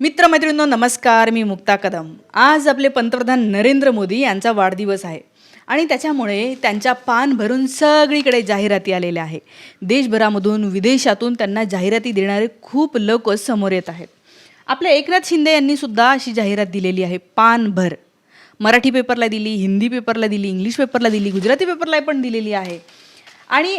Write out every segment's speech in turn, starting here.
मित्रमैत्रिणींनो नमस्कार मी मुक्ता कदम. आज आपले पंतप्रधान नरेंद्र मोदी यांचा वाढदिवस आहे आणि त्याच्यामुळे त्यांच्या पान भरून सगळीकडे जाहिराती आलेल्या आहे देशभरामधून विदेशातून त्यांना जाहिराती देणारे खूप लोक समोर येत आहेत. आपल्या एकनाथ शिंदे यांनी सुद्धा अशी जाहिरात दिलेली आहे पानभर मराठी पेपरला दिली हिंदी पेपरला दिली इंग्लिश पेपरला दिली गुजराती पेपरला पण दिलेली आहे. आणि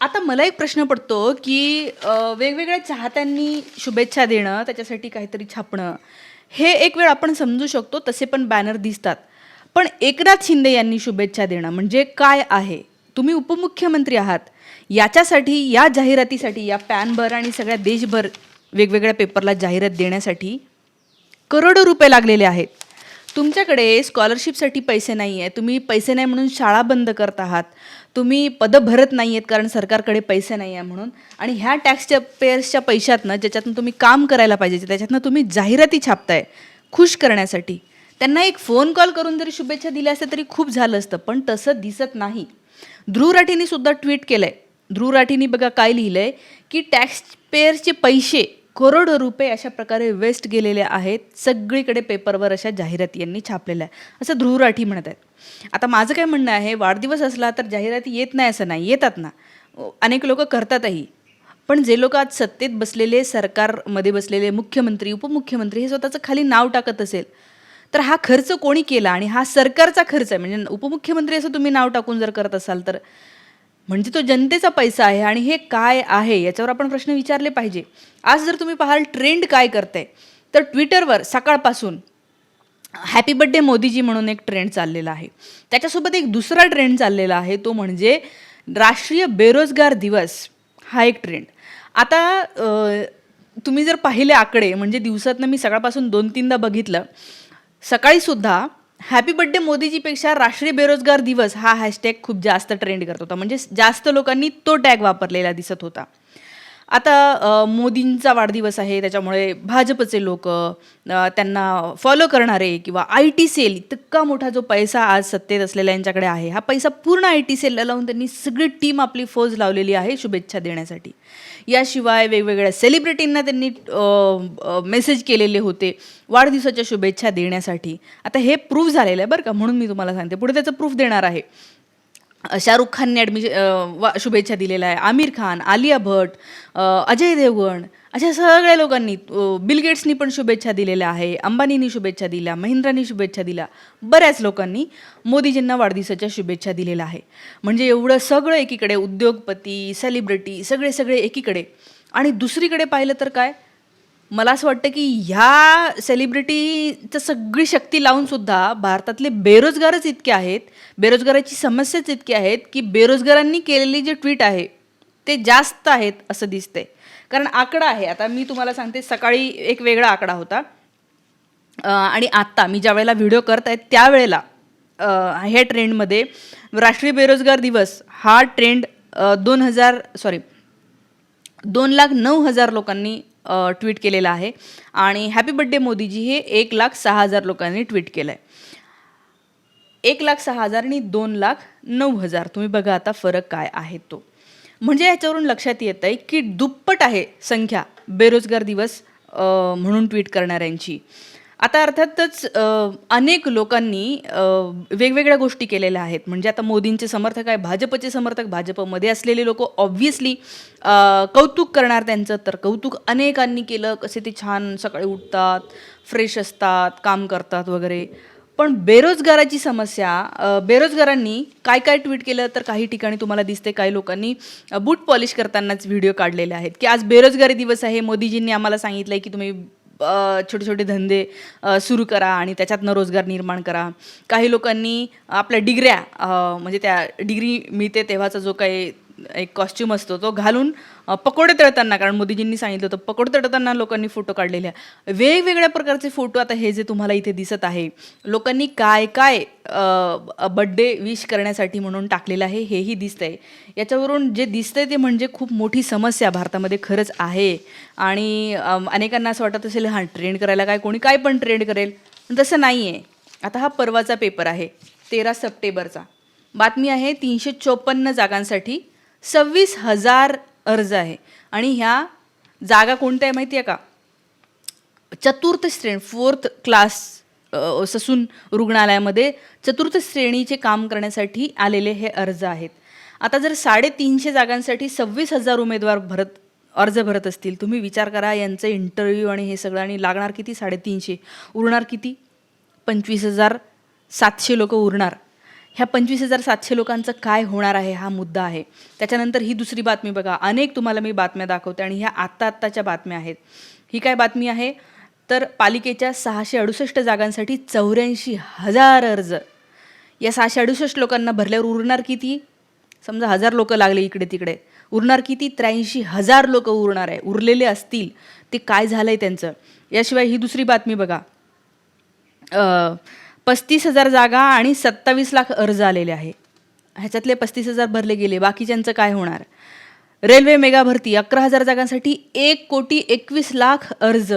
आता मला एक प्रश्न पडतो की अ, वेगवेगळ्या चाहत्यांनी शुभेच्छा देणं त्याच्यासाठी काहीतरी छापणं हे एक वेळ आपण समजू शकतो तसे पण बॅनर दिसतात. पण एकनाथ शिंदे यांनी शुभेच्छा देणं म्हणजे काय आहे? तुम्ही उपमुख्यमंत्री आहात. याच्यासाठी या जाहिरातीसाठी या पॅनभर आणि सगळ्या देशभर वेगवेगळ्या पेपरला जाहिरात देण्यासाठी करोडो रुपये लागलेले आहेत. तुमच्याकडे स्कॉलरशिपसाठी पैसे नाही आहे तुम्ही पैसे नाही म्हणून शाळा बंद करत आहात. तुम्ही पदं भरत नाही आहेत कारण सरकारकडे पैसे नाही आहे म्हणून. आणि ह्या टॅक्सच्या पेअर्सच्या पैशातनं ज्याच्यातनं तुम्ही काम करायला पाहिजे त्याच्यातनं तुम्ही जाहिराती छापताय खुश करण्यासाठी. त्यांना एक फोन कॉल करून जरी शुभेच्छा दिल्या असत्या तरी खूप झालं असतं पण तसं दिसत नाही. ध्रुव राठीने सुद्धा ट्विट केलंय. ध्रुव राठीने बघा काय लिहिलंय की टॅक्स पेअर्सचे पैसे करोडो रुपये अशा प्रकारे वेस्ट गेलेले आहेत. सगळीकडे पेपरवर अशा जाहिराती यांनी छापलेल्या आहे असं ध्रुव राठी म्हणत आहेत. आता माझं काय म्हणणं आहे वाढदिवस असला तर जाहिराती येत नाही असं नाही. येतात ना. अनेक लोक करतातही. पण जे लोक आज सत्तेत बसलेले सरकारमध्ये बसलेले मुख्यमंत्री उपमुख्यमंत्री हे स्वतःचं खाली नाव टाकत असेल तर हा खर्च कोणी केला? आणि हा सरकारचा खर्च आहे. म्हणजे उपमुख्यमंत्री असं तुम्ही नाव टाकून जर करत असाल तर म्हणजे तो जनतेचा पैसा आहे आणि हे काय आहे याच्यावर आपण प्रश्न विचारले पाहिजे. आज जर तुम्ही पाहाल ट्रेंड काय करते तर ट्विटरवर सकाळपासून हॅपी बड्डे मोदीजी म्हणून एक ट्रेंड चाललेला आहे. त्याच्यासोबत एक दुसरा ट्रेंड चाललेला आहे तो म्हणजे राष्ट्रीय बेरोजगार दिवस हा एक ट्रेंड. आता तुम्ही जर पाहिले आकडे म्हणजे दिवसातनं मी सकाळपासून दोन तीनदा बघितलं सकाळीसुद्धा हॅपी बड्डे मोदीजीपेक्षा राष्ट्रीय बेरोजगार दिवस हा हॅशटॅग खूप जास्त ट्रेंड करत होता. म्हणजे जास्त लोकांनी तो टॅग वापरलेला दिसत होता. आता मोदींचा वाढदिवस आहे त्याच्यामुळे भाजपचे लोक त्यांना फॉलो करणारे किंवा आय टी सेल इतका मोठा जो पैसा आज सत्तेत असलेल्या यांच्याकडे आहे हा पैसा पूर्ण आय टी सेलला लावून त्यांनी सगळी टीम आपली फौज लावलेली आहे शुभेच्छा देण्यासाठी. याशिवाय वेगवेगळ्या सेलिब्रिटींना त्यांनी मेसेज केलेले होते वाढदिवसाच्या शुभेच्छा देण्यासाठी. आता हे प्रूफ झालेलं आहे बरं का म्हणून मी तुम्हाला सांगते. पुढे त्याचं प्रूफ देणार आहे. शाहरुख खानने ॲडमिशन वा शुभेच्छा दिलेल्या आहे आमिर खान आलिया भट अजय देवगण अशा सगळ्या लोकांनी बिल गेट्सनी पण शुभेच्छा दिलेल्या आहे अंबानींनी शुभेच्छा दिल्या महिंद्रांनी शुभेच्छा दिल्या. बऱ्याच लोकांनी मोदीजींना वाढदिवसाच्या शुभेच्छा दिलेल्या आहे. म्हणजे एवढं सगळं एकीकडे उद्योगपती सेलिब्रिटी सगळे सगळे एकीकडे. आणि दुसरीकडे पाहिलं तर काय? मला असं वाटतं की ह्या सेलिब्रिटीचं सगळी शक्ती लावून सुद्धा भारतातले बेरोजगारच इतके आहेत बेरोजगाराची समस्याच इतकी आहेत की बेरोजगारांनी केलेली जे ट्विट आहे ते जास्त आहेत असं दिसतंय. कारण आकडा आहे. आता मी तुम्हाला सांगते सकाळी एक वेगळा आकडा होता. आणि आत्ता मी ज्या वेळेला व्हिडिओ करत आहे त्यावेळेला ह्या ट्रेंडमध्ये राष्ट्रीय बेरोजगार दिवस हा ट्रेंड दोन हजार सॉरी दोन लाख नऊ हजार लोकांनी ट्विट केलेलं आहे. आणि हॅपी बड्डे मोदीजी हे एक लाख सहा हजार लोकांनी ट्विट केलं आहे एक लाख सहा हजार आणि दोन लाख नऊ हजार. तुम्ही बघा आता फरक काय आहे तो. म्हणजे याच्यावरून लक्षात येत आहे की दुप्पट आहे संख्या बेरोजगार दिवस म्हणून ट्विट करणाऱ्यांची. आता अर्थातच अनेक लोकांनी वेगवेगळ्या गोष्टी केलेल्या आहेत. म्हणजे आता मोदींचे समर्थक आहे भाजपचे समर्थक भाजपमध्ये असलेले लोक ऑब्व्हियसली कौतुक करणार त्यांचं. तर कौतुक अनेकांनी केलं कसे ते छान सकाळी उठतात फ्रेश असतात काम करतात वगैरे. पण बेरोजगाराची समस्या बेरोजगारांनी काय काय ट्विट केलं? तर काही ठिकाणी तुम्हाला दिसते काही लोकांनी बूट पॉलिश करतानाच व्हिडिओ काढलेले आहेत. की आज बेरोजगारी दिवस आहे मोदीजींनी आम्हाला सांगितलं आहे की तुम्ही छोटे छोटे धंदे सुरू करा आणि त्याच्यातनं रोजगार निर्माण करा. काही लोकांनी आपल्या डिग्र्या म्हणजे त्या डिग्री मिळते तेव्हाचा जो काही एक कॉस्च्युम असतो तो घालून पकोडे तळताना कारण मोदीजींनी सांगितलं होतं पकोडे तळताना लोकांनी फोटो काढलेले आहे वेगवेगळ्या प्रकारचे फोटो आता हे जे तुम्हाला इथे दिसत आहे लोकांनी काय काय बड्डे विश करण्यासाठी म्हणून टाकलेलं आहे हेही दिसतंय. याच्यावरून जे दिसतंय ते म्हणजे खूप मोठी समस्या भारतामध्ये खरंच आहे. आणि अनेकांना असं वाटत असेल हां ट्रेंड करायला काय कोणी काय पण ट्रेंड करेल. पण तसं नाही आहे आता हा परवाचा पेपर आहे तेरा सप्टेंबरचा. बातमी आहे तीनशे चोपन्न जागांसाठी सव्वीस हजार अर्ज आहे. आणि ह्या जागा कोणत्या आहे माहिती आहे का? चतुर्थ श्रेणी फोर्थ क्लास ससून रुग्णालयामध्ये चतुर्थ श्रेणीचे काम करण्यासाठी आलेले हे अर्ज आहेत. आता जर साडेतीनशे जागांसाठी सव्वीस हजार उमेदवार भरत अर्ज भरत असतील तुम्ही विचार करा यांचं इंटरव्ह्यू आणि हे सगळं. आणि लागणार किती? साडेतीनशे. उरणार किती? पंचवीस हजार सातशे लोक उरणार. ह्या पंचवीस हजार सातशे लोकांचं काय होणार आहे हा मुद्दा आहे. त्याच्यानंतर ही दुसरी बातमी बघा. अनेक तुम्हाला मी बातम्या दाखवते आणि ह्या आत्ता आत्ताच्या बातम्या आहेत. ही काय बातमी आहे? तर पालिकेच्या सहाशे अडुसष्ट जागांसाठी चौऱ्याऐंशी हजार अर्ज. या सहाशे अडुसष्ट लोकांना भरल्यावर उरणार किती? समजा हजार लोक लागले इकडे तिकडे. उरणार किती? त्र्याऐंशी हजार लोक उरणार आहे. उरलेले असतील. ते काय झालं आहे त्यांचं? याशिवाय ही दुसरी बातमी बघा. पस्तीस हजार जागा आणि सत्तावीस लाख अर्ज आलेले आहे. ह्याच्यातले पस्तीस हजार भरले गेले. बाकीच्यांचं काय होणार? रेल्वे मेगा भरती अकरा हजार जागांसाठी एक कोटी एकवीस लाख अर्ज.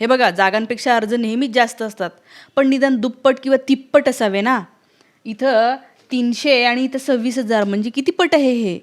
हे बघा जागांपेक्षा अर्ज नेहमीच जास्त असतात. पण निदान दुप्पट किंवा तिप्पट असावे ना? इथं तीनशे आणि इथं सव्वीस हजार म्हणजे किती पट आहे हे?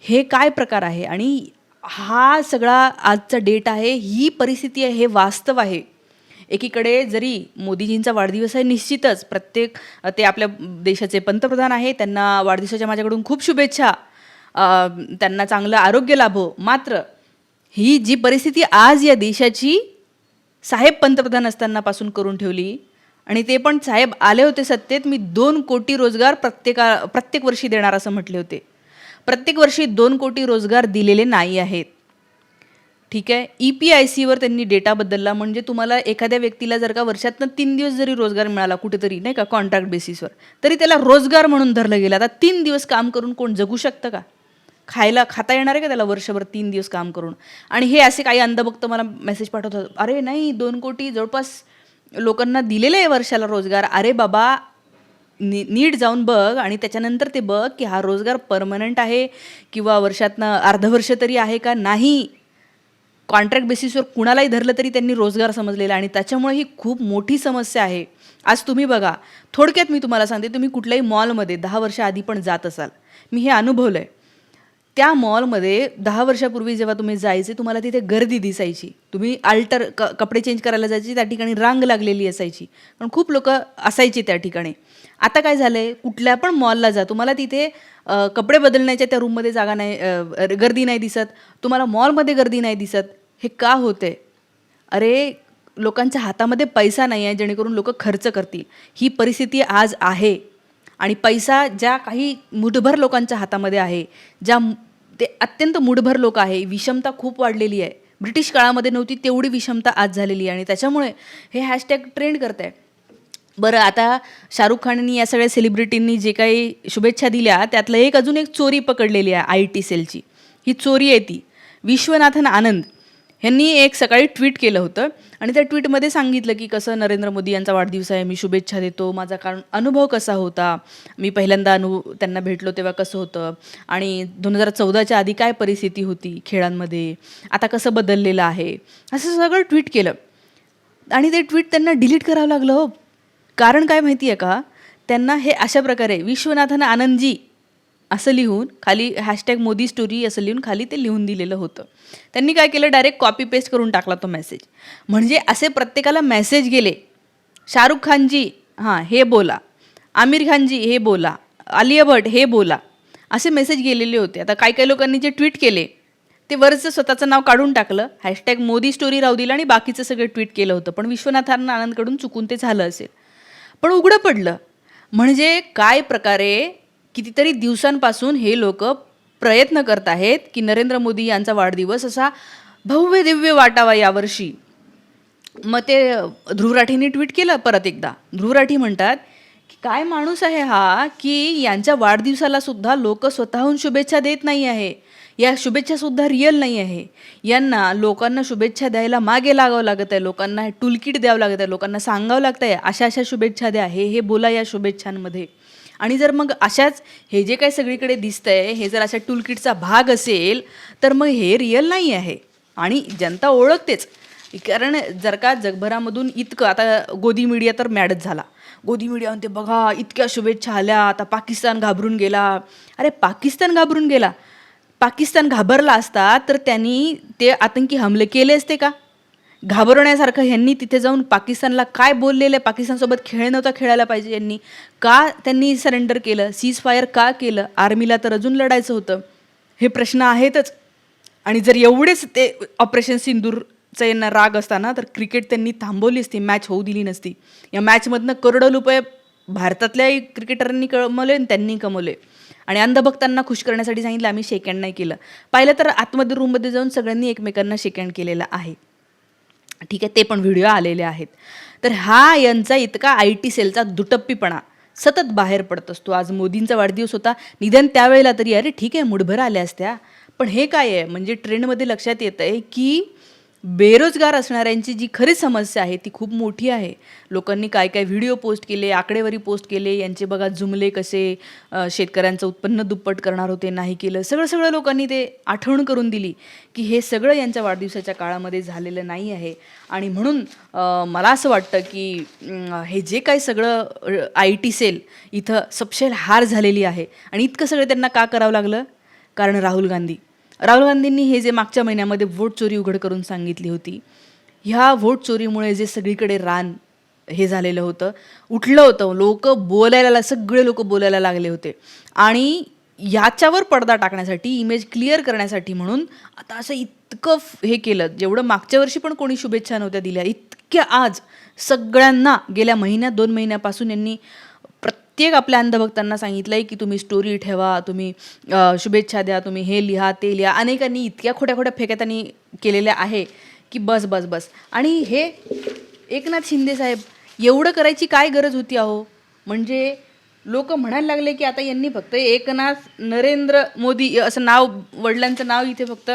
हे काय प्रकार आहे? आणि हा सगळा आजचा डेट आहे ही परिस्थिती आहे हे वास्तव आहे. एकीकडे जरी मोदीजींचा वाढदिवस आहे निश्चितच प्रत्येक ते आपल्या देशाचे पंतप्रधान आहे त्यांना वाढदिवसाच्या माझ्याकडून खूप शुभेच्छा. त्यांना चांगलं आरोग्य लाभो. मात्र ही जी परिस्थिती आज या देशाची साहेब पंतप्रधान असतानापासून करून ठेवली आणि ते पण साहेब आले होते सत्तेत मी दोन कोटी रोजगार प्रत्येका प्रत्येक वर्षी देणार असं म्हटले होते. प्रत्येक वर्षी दोन कोटी रोजगार दिलेले नाही आहेत. ठीक आहे? ई पी आय सीवर त्यांनी डेटा बदलला म्हणजे तुम्हाला एखाद्या व्यक्तीला जर का वर्षातनं तीन दिवस जरी रोजगार मिळाला कुठेतरी नाही का कॉन्ट्रॅक्ट बेसिसवर तरी त्याला रोजगार म्हणून धरलं गेलं. आता तीन दिवस काम करून कोण जगू शकतं का? खायला खाता येणार आहे का त्याला वर्षभर तीन दिवस काम करून? आणि हे असे काही अंधभक्त मला मेसेज पाठवतात अरे नाही दोन कोटी जवळपास लोकांना दिलेले आहे वर्षाला रोजगार. अरे बाबा नी नीट जाऊन बघ आणि त्याच्यानंतर ते बघ की हा रोजगार परमनंट आहे किंवा वर्षातनं अर्धवर्ष तरी आहे का? नाही. कॉन्ट्रॅक्ट बेसिसवर कुणालाही धरलं तरी त्यांनी रोजगार समजलेला आणि त्याच्यामुळे ही खूप मोठी समस्या आहे. आज तुम्ही बघा थोडक्यात मी तुम्हाला सांगते तुम्ही कुठल्याही मॉलमध्ये दहा वर्ष आधी पण जात असाल. मी हे अनुभवलं आहे त्या मॉलमध्ये दहा वर्षापूर्वी जेव्हा तुम्ही जायचे तुम्हाला तिथे गर्दी दिसायची. तुम्ही अल्टर क कपडे चेंज करायला जायचे त्या ठिकाणी रांग लागलेली असायची. पण खूप लोक असायची त्या ठिकाणी. आता काय झालं आहे कुठल्या पण मॉलला जा तुम्हाला तिथे कपडे बदलण्याच्या त्या रूममध्ये जागा नाही गर्दी नाही दिसत. तुम्हाला मॉलमध्ये गर्दी नाही दिसत. हे का होते अरे लोकांच्या हातामध्ये पैसा नाही आहे जेणेकरून लोक खर्च करतील. ही परिस्थिती आज आहे. आणि पैसा ज्या काही मुठभर लोकांच्या हातामध्ये आहे ज्या ते अत्यंत मुठभर लोक आहे विषमता खूप वाढलेली आहे. ब्रिटिश काळामध्ये नव्हती तेवढी विषमता आज झालेली आहे. आणि त्याच्यामुळे हे हॅशटॅग ट्रेंड करत आहे बरं आता शाहरुख खाननी या सगळ्या सेलिब्रिटींनी जे काही शुभेच्छा दिल्या त्यातलं एक अजून एक चोरी पकडलेली आहे आय टी सेलची. ही चोरी आहे ती. विश्वनाथन आनंद ह्यांनी एक सकाळी ट्विट केलं होतं आणि त्या ट्विटमध्ये सांगितलं की कसं नरेंद्र मोदी यांचा वाढदिवस आहे मी शुभेच्छा देतो माझा कारण अनुभव कसा होता? मी पहिल्यांदा अनु त्यांना भेटलो तेव्हा कसं होतं? आणि दोन हजार चौदाच्या आधी काय परिस्थिती होती खेळांमध्ये? आता कसं बदललेलं आहे? असं सगळं ट्विट केलं. आणि ते ट्विट त्यांना डिलीट करावं लागलं हो. कारण काय माहिती आहे का? त्यांना हे अशा प्रकारे विश्वनाथन आनंदजी असं लिहून खाली हॅशटॅग मोदी स्टोरी असं लिहून खाली ते लिहून दिलेलं होतं. त्यांनी काय केलं? डायरेक्ट कॉपी पेस्ट करून टाकला तो मेसेज म्हणजे असे प्रत्येकाला मेसेज गेले. शाहरुख खानजी हां हे बोला. आमिर खानजी हे बोला. आलिया भट हे बोला. असे मेसेज गेलेले होते. आता काही काही लोकांनी जे ट्विट केले ते वरचं स्वतःचं नाव काढून टाकलं. हॅशटॅग मोदी स्टोरी राहू दिलं आणि बाकीचं सगळं ट्विट केलं होतं. पण विश्वनाथांना आनंदकडून चुकून ते झालं असेल. पण उघडं पडलं. म्हणजे काय प्रकारे कितीतरी दिवसांपासून हे लोक प्रयत्न करत आहेत की नरेंद्र मोदी यांचा वाढदिवस असा भव्य दिव्य वाटावा यावर्षी. मग ते ध्रुवराठीने ट्विट केलं परत एकदा. ध्रुवराठी म्हणतात की काय माणूस आहे हा की यांच्या वाढदिवसाला सुद्धा लोक स्वतःहून शुभेच्छा देत नाही आहे. या शुभेच्छासुद्धा रिअल नाही आहे. यांना लोकांना शुभेच्छा द्यायला मागे लागावं लागत आहे. लोकांना टुलकिट द्यावं लागत आहे. लोकांना सांगावं लागतं आहे अशा अशा शुभेच्छा द्या हे हे बोला या शुभेच्छांमध्ये. आणि जर मग अशाच हे जे काही सगळीकडे दिसतंय हे जर अशा टूलकिटचा भाग असेल तर मग हे रिअल नाही आहे. आणि जनता ओळखतेच. कारण जर का जगभरामधून इतकं आता गोदी मीडिया तर मॅडच झाला. गोदी मीडिया म्हणते बघा इतक्या शुभेच्छा आल्या आता पाकिस्तान घाबरून गेला. अरे पाकिस्तान घाबरून गेला. पाकिस्तान घाबरला असता तर त्यांनी ते आतंकी हमले केले असते का? घाबरवण्यासारखं ह्यांनी तिथे जाऊन पाकिस्तानला काय बोललेलं? आहे पाकिस्तानसोबत खेळ नव्हता खेळायला पाहिजे यांनी. का त्यांनी सरेंडर केलं? सीज फायर का केलं? आर्मीला तर अजून लढायचं होतं. हे प्रश्न आहेतच. आणि जर एवढेच ते ऑपरेशन सिंदूरचं यांना राग असताना तर क्रिकेट त्यांनी थांबवली असती. मॅच होऊ दिली नसती. या मॅचमधनं करोडो रुपये भारतातल्याही क्रिकेटरांनी कमवले आणि त्यांनी कमवले. आणि अंधभक्तांना खुश करण्यासाठी सांगितलं आम्ही शेकँड नाही केलं. पाहिलं तर आतमध्ये रूममध्ये जाऊन सगळ्यांनी एकमेकांना शेकँड केलेलं केलेला आहे. ठीक आहे ते पण व्हिडिओ आलेले आहेत. तर हा यांचा इतका आय टी सेलचा दुटप्पीपणा सतत बाहेर पडत असतो. आज मोदींचा वाढदिवस होता निधन त्यावेळेला तरी अरे ठीक आहे मुठभर आल्या असत्या. पण हे काय आहे? म्हणजे ट्रेंडमध्ये लक्षात येतं आहे की बेरोजगार असणाऱ्यांची जी खरी समस्या आहे ती खूप मोठी आहे. लोकांनी काय काय व्हिडिओ पोस्ट केले आकडेवारी पोस्ट केले यांचे बघा जुमले कसे शेतकऱ्यांचं उत्पन्न दुप्पट करणार होते नाही केलं सगळं सगळं लोकांनी ते आठवण करून दिली की हे सगळं यांच्या वाढदिवसाच्या काळामध्ये झालेलं नाही आहे. आणि म्हणून मला असं वाटतं की हे जे काही सगळं आय टी सेल इथं सपशेल हार झालेली आहे. आणि इतकं सगळं त्यांना का करावं लागलं? कारण राहुल गांधी. राहुल गांधींनी हे जे मागच्या महिन्यामध्ये वोट चोरी उघड करून सांगितली होती ह्या वोट चोरीमुळे जे सगळीकडे रान हे झालेलं होतं उठलं होतं. लोक बोलायला सगळे लोक बोलायला लागले होते. आणि याच्यावर पडदा टाकण्यासाठी इमेज क्लिअर करण्यासाठी म्हणून आता असं इतकं हे केलं. जेवढं मागच्या वर्षी पण कोणी शुभेच्छा नव्हत्या दिल्या इतक्या आज सगळ्यांना गेल्या महिन्यात दोन महिन्यापासून यांनी प्रत्येक आपल्या अंधभक्तांना सांगितलं आहे की तुम्ही स्टोरी ठेवा तुम्ही शुभेच्छा द्या तुम्ही हे लिहा ते लिहा. अनेकांनी इतक्या खोट्या खोट्या फेक्या त्यांनी केलेल्या आहे की बस बस बस. आणि हे एकनाथ शिंदे साहेब एवढं करायची काय गरज होती अहो? म्हणजे लोक म्हणायला लागले की आता यांनी फक्त एकनाथ नरेंद्र मोदी असं नाव वडिलांचं नाव इथे फक्त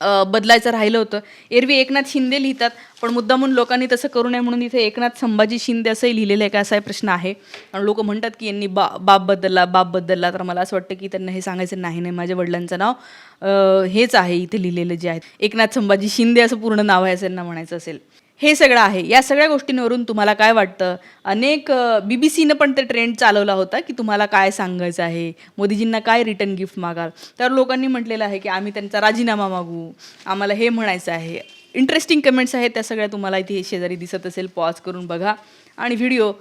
बदलायचं राहिलं होतं. एरवी एकनाथ शिंदे लिहितात पण मुद्दामून लोकांनी तसं करू नये म्हणून इथे एकनाथ संभाजी शिंदे असंही लिहिलेलं आहे का असा प्रश्न आहे. आणि लोक म्हणतात की यांनी बा बाप बदलला बाप बदलला. तर मला असं वाटतं की त्यांना हे सांगायचं नाही नाही माझ्या वडिलांचं नाव हेच आहे इथे लिहिलेलं जे आहे. एकनाथ संभाजी शिंदे असं पूर्ण नाव आहे असं यांना म्हणायचं असेल. हे सगळं आहे. या सगळ्या गोष्टींवरून तुम्हाला काय वाटतं? अनेक बी बी सीनं पण ते ट्रेंड चालवला होता की तुम्हाला काय सांगायचं आहे? मोदीजींना काय रिटर्न गिफ्ट मागाल? तर लोकांनी म्हटलेलं आहे की आम्ही त्यांचा राजीनामा मागू. आम्हाला हे म्हणायचं आहे. इंटरेस्टिंग कमेंट्स आहेत त्या सगळ्या तुम्हाला इथे शेजारी दिसत असेल. पॉज करून बघा. आणि व्हिडिओ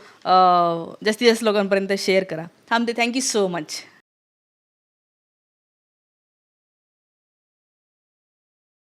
जास्तीत जास्त लोकांपर्यंत शेअर करा. थांबते. Thank you so much